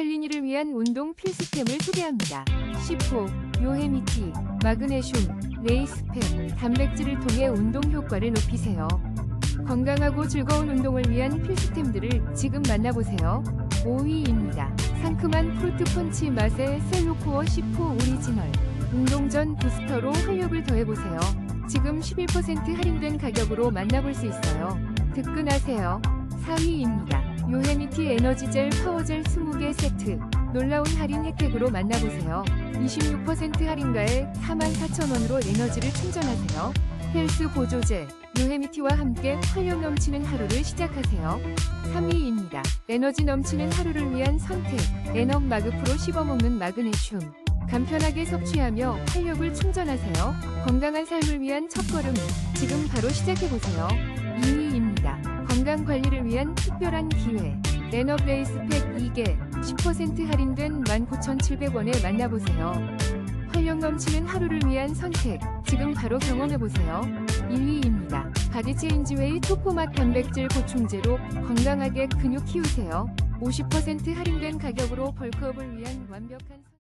헬린이를 위한 운동 필수템을 소개합니다. C4, 요헤미티, 마그네슘, 레이스팩, 단백질을 통해 운동 효과를 높이세요. 건강하고 즐거운 운동을 위한 필수템들을 지금 만나보세요. 5위입니다. 상큼한 프루트 펀치 맛의 셀로코어 C4 오리지널. 운동 전 부스터로 활력을 더해보세요. 지금 11% 할인된 가격으로 만나볼 수 있어요. 득근하세요. 4위입니다. 요헤미티 에너지젤 파워젤 20개 세트. 놀라운 할인 혜택으로 만나보세요. 26% 할인가에 44,000원으로 에너지를 충전하세요. 헬스 보조제, 요헤미티와 함께 활력 넘치는 하루를 시작하세요. 3위입니다. 에너지 넘치는 하루를 위한 선택. 에넘 마그 프로 씹어먹는 마그네슘. 간편하게 섭취하며 활력을 충전하세요. 건강한 삶을 위한 첫걸음. 지금 바로 시작해보세요. 2위입니다. 건강 관리를 위한 특별한 기회. 랜업 레이스 팩 2개 10% 할인된 19,700원에 만나보세요. 활력 넘치는 하루를 위한 선택. 지금 바로 경험해보세요. 1위입니다. 바디 체인지웨이 초코맛 단백질 보충제로 건강하게 근육 키우세요. 50% 할인된 가격으로 벌크업을 위한 완벽한 선-